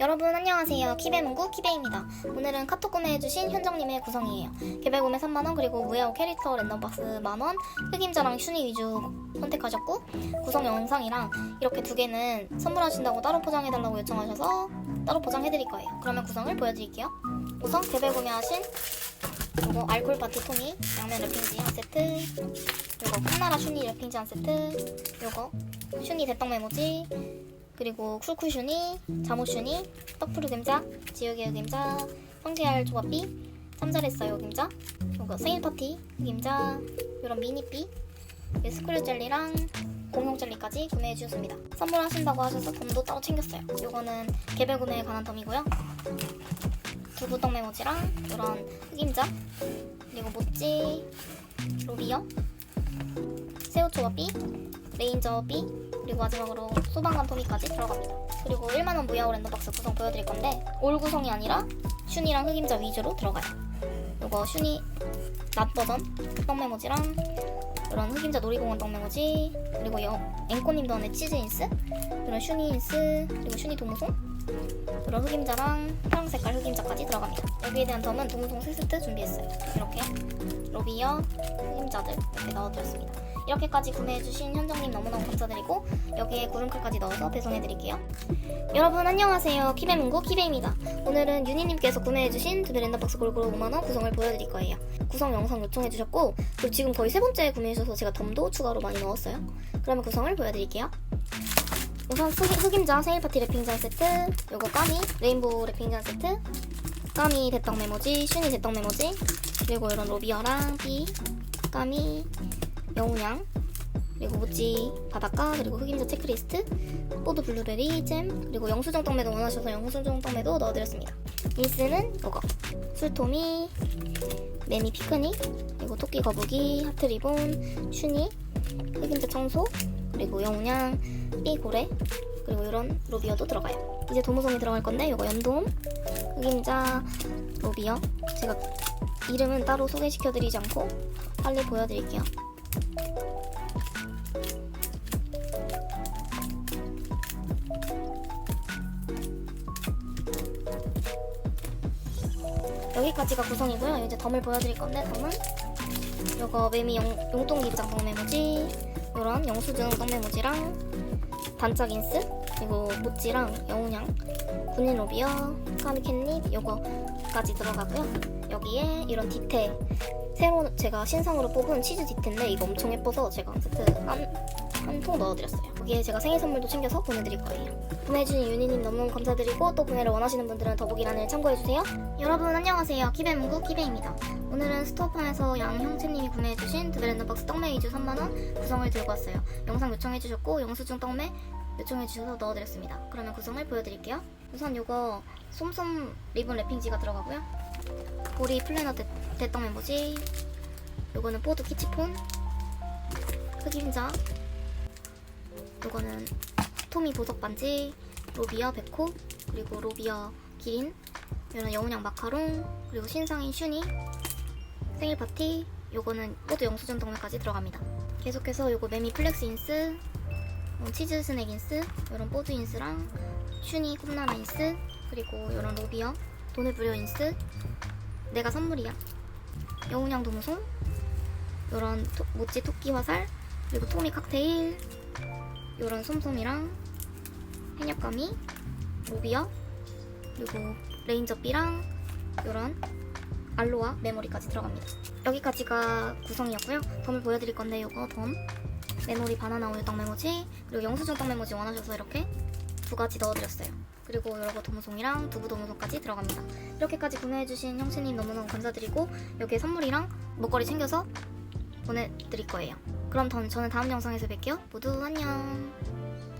여러분 안녕하세요. 키베 문구 키베입니다. 오늘은 카톡 구매해주신 현정님의 구성이에요. 개별 구매 3만원 그리고 무야호 캐릭터 랜덤박스 만원 흑임자랑 슈니 위주 선택하셨고 구성 영상이랑 이렇게 두 개는 선물하신다고 따로 포장해달라고 요청하셔서 따로 포장해드릴 거예요. 그러면 구성을 보여드릴게요. 우선 개별 구매하신 이거 알콜 토니 양면 랩핑지 한 세트 요거 콩나라 슈니 랩핑지 한 세트 요거 슈니 대떡 메모지 그리고 쿨쿨슈니, 자모슈니, 떡푸르 금자, 지우개 흑임자, 황제알 조합비, 쌈자레싸요 흑임자, 요거 생일 파티 흑임자, 요런 미니비, 요 스크류 젤리랑 공용 젤리까지 구매해 주셨습니다. 선물하신다고 하셔서 덤도 따로 챙겼어요. 요거는 개별 구매에 관한 덤이고요. 두부떡 메모지랑 요런 흑임자, 그리고 모찌, 로비어, 새우 조합비, 레인저 비 그리고 마지막으로 소방관 토미까지 들어갑니다. 그리고 1만원 무야호 랜덤박스 구성 보여드릴 건데 올 구성이 아니라 슈니랑 흑임자 위주로 들어가요. 요거 슈니 낮 버전 떡 메모지랑 이런 흑임자 놀이공원 떡 메모지 그리고 여, 앵꼬님도 안에 치즈 인스 이런 슈니 인스 그리고 슈니 도무송 이런 흑임자랑 파랑 색깔 흑임자까지 들어갑니다. 여기에 대한 덤은 도무송 3세트 준비했어요. 이렇게 로비어 흑임자들 이렇게 넣어드렸습니다. 이렇게까지 구매해주신 현정님 너무너무 감사드리고 여기에 구름칼까지 넣어서 배송해드릴게요. 여러분 안녕하세요. 키베문구 키베입니다. 오늘은 유니님께서 구매해주신 두배 랜덤박스 골고루 5만원 구성을 보여드릴 거예요. 구성 영상 요청해주셨고 그리고 지금 거의 세 번째 구매해주셔서 제가 덤도 추가로 많이 넣었어요. 그러면 구성을 보여드릴게요. 우선 흑, 흑임자 생일파티 랩핑지 한 세트 요거 까미 레인보우 랩핑지 한 세트 까미 대떡 메모지 슈니 대떡 메모지 그리고 이런 로비어랑 비 까미 영양. 그리고 모찌 바닷가 그리고 흑임자 체크리스트 포드 블루베리 잼 그리고 영수증 떡매도 원하셔서 영수증 떡매도 넣어드렸습니다. 인스는 이거. 술토미 매미 피크닉 그리고 토끼 거북이 하트 리본 슈니 흑임자 청소 그리고 영양 삐고래 그리고 이런 로비어도 들어가요. 이제 도무송이 들어갈 건데 이거 연돔 흑임자 로비어. 제가 이름은 따로 소개시켜드리지 않고 빨리 보여드릴게요 여기까지가 구성이고요. 이제 덤을 보여드릴 건데 덤은 이거 매미 용, 용돈기장 떡메모지 이런 영수증 떡메모지랑 반짝 인스 그리고 모찌랑 영훈양 군인 로비어 까미 캣닙 요거까지 들어가고요. 여기에 이런 디테일 새로 제가 신상으로 뽑은 치즈 디테인데 이거 엄청 예뻐서 제가 세트 한 통 넣어드렸어요. 여기에 제가 생일 선물도 챙겨서 보내드릴 거예요. 구매해주신 유니님 너무너무 감사드리고 또 구매를 원하시는 분들은 더보기란을 참고해주세요. 여러분 안녕하세요. 키베 문구 키베입니다. 오늘은 스토어팜에서 양형채님이 구매해주신 드베랜드박스 떡메 이주 3만원 구성을 들고 왔어요. 영상 요청해주셨고 영수증 떡메 요청해주셔서 넣어드렸습니다. 그러면 구성을 보여드릴게요. 우선 요거 솜솜 리본 랩핑지가 들어가고요. 보리 플래너 대, 대떡 메모지. 요거는 포드 키치폰. 흑임자. 요거는 토미 보석 반지 로비어 백호 그리고 로비어 기린 이런 여운양 마카롱 그리고 신상인 슈니. 생일 파티. 요거는 모두 영수증 덕면까지 들어갑니다. 계속해서 요거 매미 플렉스 인스 어, 치즈 스낵 인스 이런 뽀드 인스랑 슈니 꿈나라 인스 그리고 이런 로비어 돈을 부려 인스 내가 선물이야. 여운양 도무송 이런 토- 모찌 토끼 화살. 그리고 토미 칵테일. 요런 솜솜이랑 해녀감이. 로비어. 그리고 레인저비랑 요런 알로아 메모리까지 들어갑니다. 여기까지가 구성이었고요. 덤을 보여드릴 건데 요거 덤. 메모리 바나나 우유 떡 메모지. 그리고 영수증 떡 메모지 원하셔서 이렇게 두 가지 넣어드렸어요. 그리고 요거 도무송이랑 두부 도무송까지 들어갑니다. 이렇게까지 구매해주신 형수님 너무너무 감사드리고 여기에 선물이랑 먹거리 챙겨서 보내드릴 거예요. 그럼 전- 저는 다음 영상에서 뵐게요. 모두 안녕.